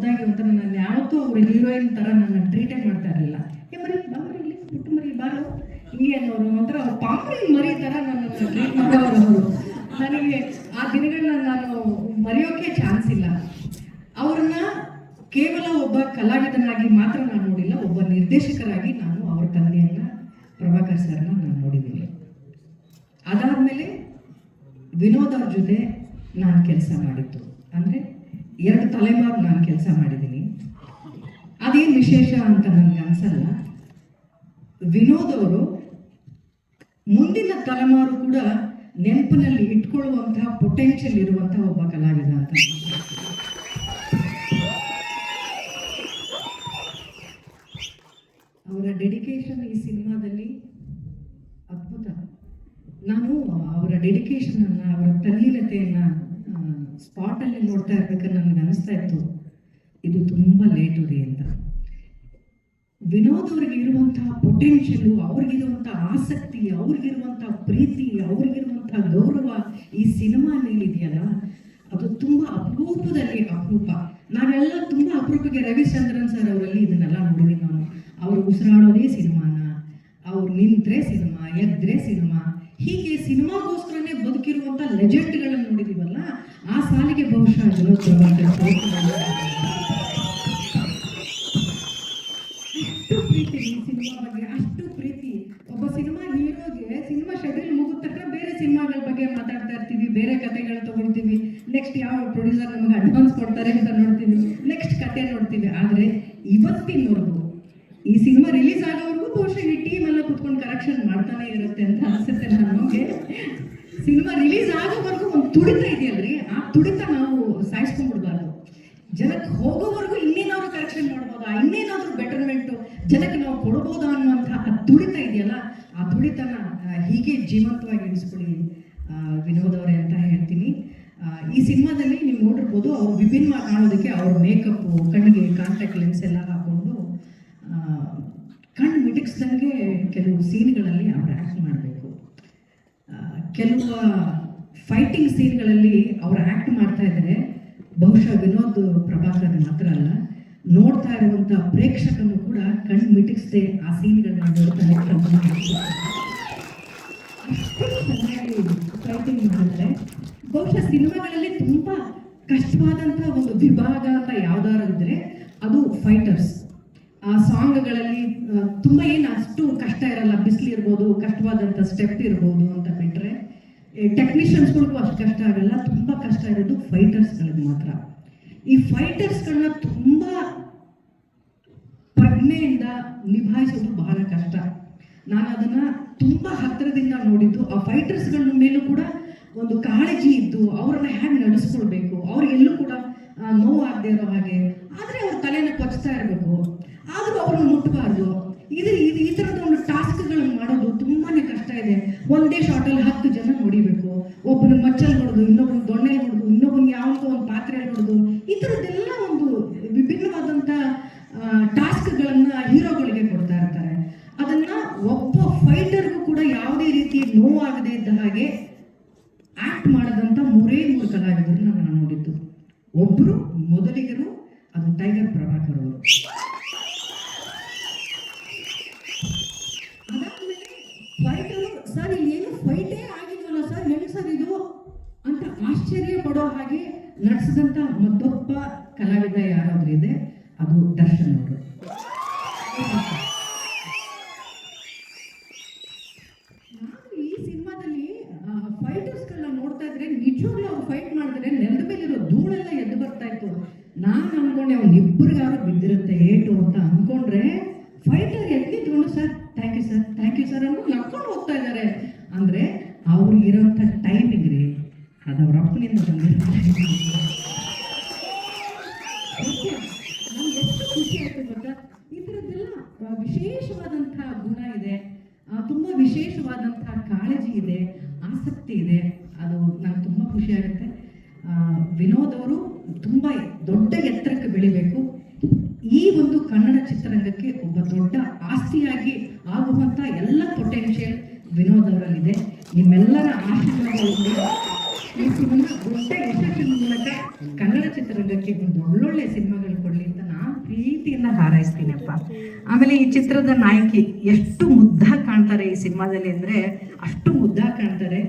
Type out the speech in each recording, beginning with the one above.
ಮುದ್ದಾಗಿ ನನ್ನ ನಾನು ಯಾವತ್ತೂ ಅವ್ರು ಹೀರೋಯಿನ್ ಥರ ನನ್ನ ಟ್ರೀಟೇ ಮಾಡ್ತಾ ಇರಲಿಲ್ಲ. ಏ ಮರಿ ಬಾಮರಿ ಇಲ್ಲಿ ಪುಟ್ಟು ಮರಿ ಬಾರು ಹಿಂಗೆ ಅನ್ನೋರು, ಒಂಥರ ಅವ್ರ ಪಾಂಪ್ರಿ ಮರಿ ಥರ ನನ್ನ ಟ್ರೀಟ್ ಮಾಡೋರು ನನಗೆ ಆ ದಿನಗಳನ್ನ ನಾನು ಮರೆಯೋಕೆ ಚಾನ್ಸ್ ಇಲ್ಲ. ಅವ್ರನ್ನ ಕೇವಲ ಒಬ್ಬ ಕಲಾವಿದನಾಗಿ ಮಾತ್ರ ನಾನು ನೋಡಿಲ್ಲ, ಒಬ್ಬ ನಿರ್ದೇಶಕರಾಗಿ ನಾನು ಅವ್ರ ತಂದೆಯನ್ನ, ಪ್ರಭಾಕರ್ ಸರ್ನ ನಾನು ನೋಡಿದ್ದೀನಿ. ಅದಾದಮೇಲೆ ವಿನೋದ್ ಅವ್ರ ಜೊತೆ ನಾನು ಕೆಲಸ ಮಾಡಿದ್ದು. ಅಂದರೆ ಎರಡು ತಲೆಮಾರು ನಾನು ಕೆಲಸ ಮಾಡಿದ್ದೀನಿ. ಅದೇನು ವಿಶೇಷ ಅಂತ ನನಗೆ ಅನ್ಸಲ್ಲ. ವಿನೋದ್ ಅವರು ಮುಂದಿನ ತಲೆಮಾರು ಕೂಡ ನೆನಪಿನಲ್ಲಿ ಇಟ್ಕೊಳ್ಳುವಂತಹ ಪೊಟೆನ್ಷಿಯಲ್ ಇರುವಂತಹ ಒಬ್ಬ ಕಲಾವಿದ ಅಂತ ಅವರ ಡೆಡಿಕೇಶನ್ ಈ ಸಿನಿಮಾದಲ್ಲಿ ಅದ್ಭುತ. ನಾನು ಅವರ ಡೆಡಿಕೇಶನ್ ಅನ್ನ, ಅವರ ತಲ್ಲೀನತೆಯನ್ನ ಸ್ಪಾಟಲ್ಲಿ ನೋಡ್ತಾ ಇರ್ಬೇಕಾದ್ರೆ ನನಗೆ ಅನಿಸ್ತಾ ಇತ್ತು, ಇದು ತುಂಬ ಲೇಟು ರೀ ಅಂತ. ವಿನೋದ್ ಅವ್ರಿಗೆ ಇರುವಂತಹ ಪೊಟೆನ್ಷಿಯಲು ಅವ್ರಿಗಿರುವಂತಹ ಆಸಕ್ತಿ ಅವ್ರಿಗಿರುವಂತಹ ಪ್ರೀತಿ ಅವ್ರಿಗಿರುವಂತಹ ಗೌರವ ಈ ಸಿನಿಮಾ ಮೇಲಿದೆಯಲ್ಲ ಅದು ತುಂಬ ಅಪರೂಪದಲ್ಲಿ ಅಪರೂಪ. ನಾವೆಲ್ಲ ತುಂಬ ಅಪರೂಪಕ್ಕೆ ರವಿಚಂದ್ರನ್ ಸರ್ ಅವರಲ್ಲಿ ಇದನ್ನೆಲ್ಲ ನೋಡಿದ್ವಿ ನಾನು ಅವ್ರು ಉಸಿರಾಡೋದೇ ಸಿನಿಮಾನ, ಅವ್ರು ನಿಂತ್ರೆ ಸಿನಿಮಾ, ಎದ್ರೆ ಸಿನಿಮಾ, ಹೀಗೆ ಸಿನಿಮಾಗೋಸ್ಕರನೇ ಬದುಕಿರುವಂತ ಲೆಜೆಂಡ್ಗಳನ್ನು ನೋಡಿದೀವಲ್ಲ ಆ ಸಾಲಿಗೆ ಬಹುಶಃ ವಿನೋದ್ ಪ್ರಭಾಕರ್ ಸೇರ್ತಾರೆ. ಅಷ್ಟು ಪ್ರೀತಿ ಈ ಸಿನಿಮಾ ಬಗ್ಗೆ ಅಷ್ಟು ಪ್ರೀತಿ ಒಬ್ಬ ಸಿನಿಮಾ ಹೀರೋಗೆ ಸಿನಿಮಾ ಶೆಡ್ಯೂಲ್ ಮುಗಿದ ತಕ್ಷಣ ಬೇರೆ ಸಿನಿಮಾಗಳ ಬಗ್ಗೆ ಮಾತಾಡ್ತಾ ಇರ್ತೀವಿ ಬೇರೆ ಕಥೆಗಳು ತಗೊಳ್ತೀವಿ ನೆಕ್ಸ್ಟ್ ಯಾವ ಪ್ರೊಡ್ಯೂಸರ್ ನಮಗೆ ಅಡ್ವಾನ್ಸ್ ಕೊಡ್ತಾರೆ ಅಂತ ನೋಡ್ತೀವಿ ನೆಕ್ಸ್ಟ್ ಕತೆ ನೋಡ್ತೀವಿ ಆದರೆ ಇವತ್ತಿನವರೆಗೂ ಈ ಸಿನಿಮಾ ರಿಲೀಸ್ ಆಗೋವರೆಗೂ ಬಹುಶಃ ಈ ಟೀಮ್ ಎಲ್ಲ ಕುತ್ಕೊಂಡು ಕರೆಕ್ಷನ್ ಮಾಡ್ತಾನೆ ಇರುತ್ತೆ ಅಂತ ಅನ್ಸುತ್ತೆ ನಮಗೆ ಸಿನಿಮಾ ರಿಲೀಸ್ ಆಗೋವರೆಗೂ ತುಡಿತ ಇದೆಯಲ್ರಿ? ಆ ತುಡಿತ ನಾವು ಸಾಯಿಸ್ಕೊಂಡ್ಬಿಡ್ಬಾರ್ದು. ಜನಕ್ಕೆ ಹೋಗೋವರೆಗೂ ಇನ್ನೇನಾದ್ರು ಕರೆಕ್ಷನ್ ಮಾಡ್ಬೋದಾ? ಇನ್ನೇನಾದ್ರೂ ಬೆಟರ್ಮೆಂಟು ಜನಕ್ಕೆ ನಾವು ಕೊಡ್ಬೋದಾ ಅನ್ನುವಂಥ ಆ ತುಡಿತ ಇದೆಯಲ್ಲ, ಆ ತುಡಿತನ ಹೀಗೆ ಜೀವಂತವಾಗಿ ಇಳಿಸ್ಕೊಳ್ಳಿ ವಿನೋದ್ ಅವರೇ ಅಂತ ಹೇಳ್ತೀನಿ. ಈ ಸಿನಿಮಾದಲ್ಲಿ ನೀವು ನೋಡಿರ್ಬೋದು, ಅವ್ರು ವಿಭಿನ್ನವಾಗಿ ಕಾಣೋದಕ್ಕೆ ಅವ್ರ ಮೇಕಪ್ಪು ಕಣ್ಣಿಗೆ ಕಾಂಟ್ಯಾಕ್ಟ್ ಲೆನ್ಸ್ ಎಲ್ಲ ಹಾಕೊಂಡು ಕಣ್ಣು ಮಿಟಿಕ್ಸ್ದಂಗೆ ಕೆಲವು ಸೀನ್ಗಳಲ್ಲಿ ಅವ್ರು ಆ್ಯಕ್ಟ್ ಮಾಡಬೇಕು. ಕೆಲವು ಫೈಟಿಂಗ್ ಸೀನ್ಗಳಲ್ಲಿ ಅವರು ಆ್ಯಕ್ಟ್ ಮಾಡ್ತಾ ಇದ್ದಾರೆ. ಬಹುಶಃ ವಿನೋದ್ ಪ್ರಭಾಕರ್ ಮಾತ್ರ ಅಲ್ಲ. ನೋಡ್ತಾ ಇರುವಂಥ ಪ್ರೇಕ್ಷಕನು ಕೂಡ ಕಣ್ಣು ಮಿಟಿಕ್ಸ್ದೆ ಆ ಸೀನ್ಗಳನ್ನ ನೋಡ್ತಾ ಫೈಟಿಂಗ್ ಬಹುಶಃ ಸಿನಿಮಾಗಳಲ್ಲಿ ತುಂಬಾ ಕಷ್ಟವಾದಂತಹ ಒಂದು ವಿಭಾಗ ಅಂತ ಯಾವ್ದಾರು ಇದ್ರೆ ಅದು ಫೈಟರ್ಸ್ ಆ ಸಾಂಗ್ಗಳಲ್ಲಿ ತುಂಬ ಏನು ಅಷ್ಟು ಕಷ್ಟ ಇರಲ್ಲ. ಬಿಸಿಲಿರ್ಬೋದು, ಕಷ್ಟವಾದಂತ ಕಷ್ಟವಾದಂಥ ಸ್ಟೆಪ್ ಇರ್ಬೋದು ಅಂತ ಬಿಟ್ರೆ ಟೆಕ್ನಿಷಿಯನ್ಸ್ಗಳಿಗೂ ಅಷ್ಟು ಕಷ್ಟ ಆಗಲ್ಲ ತುಂಬ ಕಷ್ಟ ಇರೋದು ಫೈಟರ್ಸ್ಗಳಿಗೆ ಮಾತ್ರ. ಈ ಫೈಟರ್ಸ್ಗಳನ್ನ ತುಂಬ ಪ್ರಜ್ಞೆಯಿಂದ ನಿಭಾಯಿಸೋದು ಬಹಳ ಕಷ್ಟ. ನಾನು ಅದನ್ನ ತುಂಬಾ ಹತ್ತಿರದಿಂದ ನೋಡಿದ್ದು, ಆ ಫೈಟರ್ಸ್ಗಳ ಮೇಲೂ ಕೂಡ ಒಂದು ಕಾಳಜಿ ಇದ್ದು, ಅವ್ರನ್ನ ಹೇಗೆ ನಡೆಸ್ಕೊಳ್ಬೇಕು ಅವ್ರಿಗೆಲ್ಲೂ ಕೂಡ ನೋವು ನೋವಾಗದೇ ಇರೋ ಹಾಗೆ, ಆದ್ರೆ ಅವ್ರ ತಲೆನ ಕೊಚ್ತಾ ಇರಬೇಕು. ಆದರೂ ಅವ್ರನ್ನ ಮುಟ್ಟಬಾರ್ದು ಇದು ಈ ಥರದ ಒಂದು ಟಾಸ್ಕ್ಗಳನ್ನು ಮಾಡೋದು ತುಂಬಾನೇ ಕಷ್ಟ ಇದೆ. ಒಂದೇ ಶಾಟಲ್ಲಿ ಹತ್ತು ಒಬ್ಬನ ಮಚ್ಚಲ್ ಹೊಡೆದು ಇನ್ನೊಬ್ಬನ ದೊಣ್ಣೆ ಹೊಡೆದು ಇನ್ನೊಬ್ಬನ ಯಾವುದೋ ಒಂದು ಪಾತ್ರೆ ಹೊಡೆದು ಈ ಥರದ್ದೆಲ್ಲ ಒಂದು ವಿಭಿನ್ನವಾದಂಥ ಟಾಸ್ಕ್ಗಳನ್ನು ಹೀರೋಗಳಿಗೆ ಕೊಡ್ತಾ ಇರ್ತಾರೆ. ಅದನ್ನ ಒಬ್ಬ ಫೈಟರ್ಗೂ ಕೂಡ ಯಾವುದೇ ರೀತಿ ನೋವಾಗದೇ ಇದ್ದ ಹಾಗೆ ಆಕ್ಟ್ ಮಾಡದಂತ ಮೂರೇ ಮೂರು ಕಲಾವಿದರು ನಾನು ನೋಡಿದ್ದು. ಒಬ್ರು ಮೊದಲಿಗರು, ಅದು ಟೈಗರ್ ಪ್ರಭಾಕರ್ ಅವರು ಅದಾದ್ಮೇಲೆ ಫೈಟರು ಸರ್ ಇಲ್ಲಿ ಏನು ಫೈಟೇ ಆಗಿಲ್ವಲ್ಲ ಸರ್ ಹೆಂಗ್ ಸರ್ ಇದು ಅಂತ ಆಶ್ಚರ್ಯ ಪಡೋ ಹಾಗೆ ನಡೆಸಿದಂತ ಮತ್ತೊಬ್ಬ ಕಲಾವಿದ ಯಾರಾದ್ರೂ ಇದೆ ಅದು ದರ್ಶನ್ ಅವರು. ನಾನು ಈ ಸಿನಿಮಾದಲ್ಲಿ ಫೈಟರ್ಸ್ಗಳನ್ನ ನೋಡ್ತಾ ಇದ್ರೆ ನಿಜವಾಗ್ಲೂ ಅವ್ರು ಫೈಟ್ ಮಾಡಿದ್ರೆ ನೆಲದ ಮೇಲಿರೋ ಧೂಳೆಲ್ಲ ಎದ್ದು ಬರ್ತಾ ಇತ್ತು. ನಾನು ಅನ್ಕೊಂಡೆ ಅವ್ನು ಇಬ್ಬರಿಗಾರು ಬಿದ್ದಿರುತ್ತೆ ಏಟು ಅಂತ ಅನ್ಕೊಂಡ್ರೆ ಫೈಟರ್ ನಿಂತ್ಕೊಂಡು sir thank you sir thank you sir ಅನ್ಕೊಂಡು ನಡ್ಕೊಂಡು ಹೋಗ್ತಾ ಇದ್ದಾರೆ. ಅಂದ್ರೆ ಅವ್ರಿಗಿರೋಂಥ ಟೈಮಿಂಗ್ ರೀ, ಅದು ಅವ್ರ ಅಪ್ಪನಿಂದ ಬಂದಿರುತ್ತೆ ಸತ್ಯ. ನಮ್ಗೆ ಎಷ್ಟು ಖುಷಿ ಆಯ್ತು ಗೊತ್ತಾ ಈ ಥರದ್ದೆಲ್ಲ ವಿಶೇಷವಾದಂತಹ ಗುಣ ಇದೆ. ತುಂಬಾ ವಿಶೇಷವಾದಂತಹ ಕಾಳಜಿ ಇದೆ, ಆಸಕ್ತಿ ಇದೆ. ಅದು ನಂಗೆ ತುಂಬಾ ಖುಷಿ ಆಗುತ್ತೆ. ವಿನೋದ್ ಅವರು ತುಂಬಾ ದೊಡ್ಡ ಎತ್ತರಕ್ಕೆ ಬೆಳಿಬೇಕು. ಈ ಒಂದು ಕನ್ನಡ ಚಿತ್ರರಂಗಕ್ಕೆ ಒಬ್ಬ ದೊಡ್ಡ ಆಸ್ತಿಯಾಗಿ ಆಗುವಂತ ಎಲ್ಲ ಪೊಟೆನ್ಷಿಯಲ್ ವಿನೋದ್ ಅವರಲ್ಲಿದೆ. ನಿಮ್ಮೆಲ್ಲರ ಆಶೀರ್ವಾದದಿಂದ ಈ ದೊಡ್ಡ ಯಶಸ್ಸಿನ ಮೂಲಕ ಕನ್ನಡ ಚಿತ್ರರಂಗಕ್ಕೆ ಒಂದು ಒಳ್ಳೊಳ್ಳೆ ಸಿನಿಮಾಗಳು ಕೊಡಲಿ ಅಂತ ಪ್ರೀತಿಯಿಂದ ಹಾರೈಸ್ತೀನಪ್ಪ. ಆಮೇಲೆ ಈ ಚಿತ್ರದ ನಾಯಕಿ ಎಷ್ಟು ಮುದ್ದ ಕಾಣ್ತಾರೆ ಈ ಸಿನಿಮಾದಲ್ಲಿ ಅಂದರೆ ಅಷ್ಟು ಮುದ್ದ ಕಾಣ್ತಾರೆ.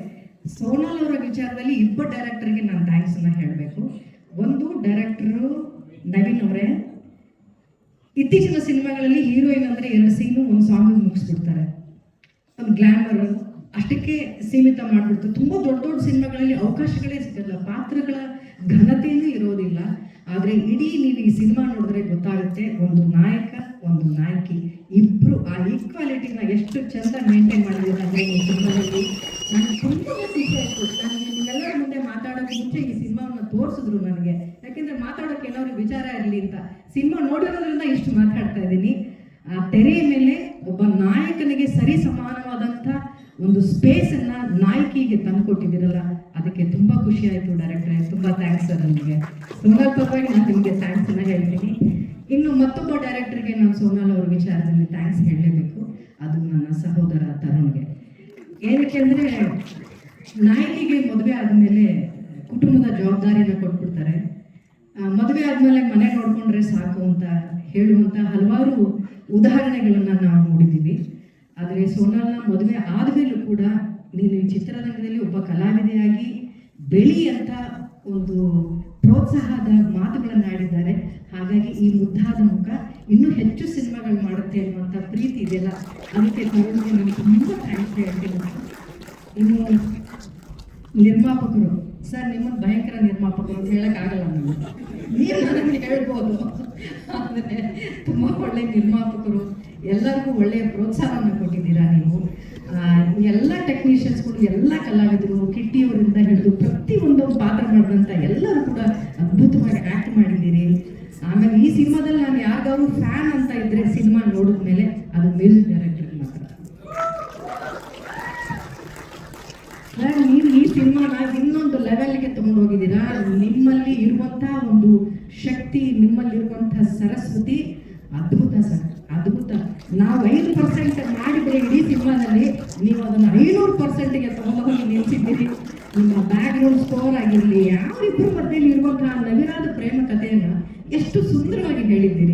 ಸೋನಾಲ್ ಅವರ ವಿಚಾರದಲ್ಲಿ ಇಬ್ಬರು ಡೈರೆಕ್ಟರ್ಗೆ ನಾನು ಥ್ಯಾಂಕ್ಸನ್ನು ಹೇಳಬೇಕು. ಒಂದು ಡೈರೆಕ್ಟ್ರು ನವೀನ್ ಅವರೇ. ಇತ್ತೀಚಿನ ಸಿನಿಮಾಗಳಲ್ಲಿ ಹೀರೋಯಿನ್ ಅಂದರೆ ಎರಡು ಸೀನು ಒಂದು ಸಾಂಗ್ ಮುಗಿಸ್ಬಿಡ್ತಾರೆ. ಒಂದು ಗ್ಲಾಮರ್ ಅಷ್ಟಕ್ಕೆ ಸೀಮಿತ ಮಾಡಿಬಿಡ್ತು ತುಂಬ ದೊಡ್ಡ ದೊಡ್ಡ ಸಿನಿಮಾಗಳಲ್ಲಿ ಅವಕಾಶಗಳೇ ಸಿಗಲ್ಲ. ಪಾತ್ರಗಳ ಘನತೆಯೂ ಇರೋದಿಲ್ಲ. ಆದರೆ ಇಡೀ ನೀವು ಈ ಸಿನಿಮಾ ನೋಡಿದ್ರೆ ಗೊತ್ತಾಗುತ್ತೆ, ಒಂದು ನಾಯಕ, ಒಂದು ನಾಯಕಿ ಇಬ್ಬರು ಆ ಈಕ್ವಾಲಿಟಿನ ಎಷ್ಟು ಚಂದ ಮೇಂಟೈನ್ ಮಾಡಿದ್ದಾರೆ ಈ ಸಿನಿಮಾದಲ್ಲಿ. ನನಗೆ ತುಂಬ ಖುಷಿ ಆಯಿತು. ನಾನು ನಿಮ್ಮೆಲ್ಲರ ಮುಂದೆ ಮಾತಾಡೋಕ್ಕೆ ಮುಂಚೆ ಈ ಸಿನಿಮಾವನ್ನು ತೋರಿಸಿದ್ರು ನನಗೆ. ಯಾಕೆಂದರೆ ಮಾತಾಡೋಕ್ಕೆ ಏನಾದ್ರು ವಿಚಾರ ಇರಲಿ ಅಂತ. ಸಿನಿಮಾ ನೋಡಿರೋದ್ರಿಂದ ಇಷ್ಟು ಮಾತಾಡ್ತಾ ಇದ್ದೀನಿ. ಆ ತೆರೆಯ ಮೇಲೆ ಒಬ್ಬ ನಾಯಕನಿಗೆ ಸರಿ ಸಮಾನವಾದಂಥ ಒಂದು ಸ್ಪೇಸನ್ನು ನಾಯಕಿಗೆ ತಂದುಕೊಟ್ಟಿದ್ದೀರಲ್ಲ ಅದಕ್ಕೆ ತುಂಬ ಖುಷಿ ಆಯಿತು ಡೈರೆಕ್ಟ್ರೆ. ತುಂಬ ಥ್ಯಾಂಕ್ಸ್ ಸರ್ ನಿಮಗೆ. ಸೋನಾಲ್ ಪರವಾಗಿ ನಾನು ನಿಮಗೆ ಥ್ಯಾಂಕ್ಸ್ ಥ್ಯಾಂಕ್ಸನ್ನು ಹೇಳ್ತೀನಿ. ಇನ್ನು ಮತ್ತೊಬ್ಬ ಡೈರೆಕ್ಟರ್ಗೆ ನಾನು ಸೋನಾಲ್ ಅವ್ರ ವಿಚಾರದಲ್ಲಿ ಥ್ಯಾಂಕ್ಸ್ ಹೇಳಲೇಬೇಕು. ಅದು ನನ್ನ ಸಹೋದರ ತರುಣ್ಗೆ. ಏನಕ್ಕೆ ಅಂದರೆ, ನಾಯಕಿಗೆ ಮದುವೆ ಆದಮೇಲೆ ಕುಟುಂಬದ ಜವಾಬ್ದಾರಿನ ಕೊಟ್ಬಿಡ್ತಾರೆ. ಮದುವೆ ಆದಮೇಲೆ ಮನೆ ನೋಡಿಕೊಂಡ್ರೆ ಸಾಕು ಅಂತ ಹೇಳುವಂಥ ಹಲವಾರು ಉದಾಹರಣೆಗಳನ್ನು ನಾವು ನೋಡಿದ್ದೀವಿ. ಆದರೆ ಸೋನಾಲ್ನ ಮದುವೆ ಆದಮೇಲೂ ಕೂಡ ನೀನು ಈ ಚಿತ್ರರಂಗದಲ್ಲಿ ಒಬ್ಬ ಕಲಾವಿದೆಯಾಗಿ ಬೆಳಿ ಅಂತ ಒಂದು ಪ್ರೋತ್ಸಾಹದ ಮಾತುಗಳನ್ನು ಆಡಿದ್ದಾರೆ. ಹಾಗಾಗಿ ಈ ಮುದ್ದಾದ ಮುಖ ಇನ್ನೂ ಹೆಚ್ಚು ಸಿನಿಮಾಗಳು ಮಾಡುತ್ತೆ ಅನ್ನುವಂಥ ಪ್ರೀತಿ ಇದೆಯಲ್ಲ? ಅದಕ್ಕೆ ತರುಣ್ಗೆ ನನಗೆ ತುಂಬ ಥ್ಯಾಂಕ್ಸ್ ಹೇಳ್ತೀನಿ. ಇನ್ನು ನಿರ್ಮಾಪಕರು, ಸರ್ ನಿಮ್ಮನ್ನು ಭಯಂಕರ ನಿರ್ಮಾಪಕರು ಅಂತ ಹೇಳೋಕ್ಕಾಗಲ್ಲ ನಾನು. ನೀವು ನನಗೆ ಹೇಳ್ಬೋದು. ಆದರೆ ತುಂಬ ಒಳ್ಳೆ ನಿರ್ಮಾಪಕರು, ಎಲ್ಲರಿಗೂ ಒಳ್ಳೆಯ ಪ್ರೋತ್ಸಾಹವನ್ನು ಕೊಟ್ಟಿದ್ದೀರಾ ನೀವು. ಎಲ್ಲ ಟೆಕ್ನಿಷಿಯನ್ಸ್ಗಳು ಎಲ್ಲ ಕಲಾವಿದರು, ಕಿಟ್ಟಿಯವರಿಂದ ಹಿಡಿದು ಪ್ರತಿ ಒಂದು ಪಾತ್ರ ಮಾಡಿದಂಥ ಎಲ್ಲರೂ ಕೂಡ ಅದ್ಭುತವಾಗಿ ಆ್ಯಕ್ಟ್ ಮಾಡಿದ್ದೀರಿ. ಆಮೇಲೆ ಈ ಸಿನಿಮಾದಲ್ಲಿ ನಾನು ಯಾರಿಗಾದ್ರು ಫ್ಯಾನ್ ಅಂತ ಇದ್ರೆ ಸಿನಿಮಾ ನೋಡಿದ ಮೇಲೆ ಅದು ಮ್ಯೂಸಿಕ್ ಡೈರೆಕ್ಟರ್ ಮಾತ್ರ. ನೀವು ಈ ಸಿನಿಮಾನ ಇನ್ನೊಂದು ಲೆವೆಲ್ಗೆ ತಗೊಂಡೋಗಿದ್ದೀರಾ ನಿಮ್ಮಲ್ಲಿ ಇರುವಂತಹ ಒಂದು ಶಕ್ತಿ, ನಿಮ್ಮಲ್ಲಿ ಇರುವಂತಹ ಸರಸ್ವತಿ, ಅದ್ಭುತ ಸರ್, ಅದ್ಭುತ. ನಾವು ಐದು ಪರ್ಸೆಂಟ್ ಮಾಡಿದ್ರೆ ಇಡೀ ಸಿನಿಮಾದಲ್ಲಿ ನೀವು ಪರ್ಸೆಂಟ್ಗೆ ತಗೊಂಡೋಗಿ ನಿಲ್ಸಿದ್ದೀರಿ. ನಿಮ್ಮ ಬ್ಯಾಕ್ಗ್ರೌಂಡ್ ಸ್ಕೋರ್ ಆಗಿರಲಿ ಯಾವಿಬ್ಬರ ಮಧ್ಯದಲ್ಲಿ ಇರುವಂತಹ ನವಿರಾದ ಪ್ರೇಮ ಕಥೆಯನ್ನು ಎಷ್ಟು ಸುಂದರವಾಗಿ ಹೇಳಿದ್ದೀರಿ.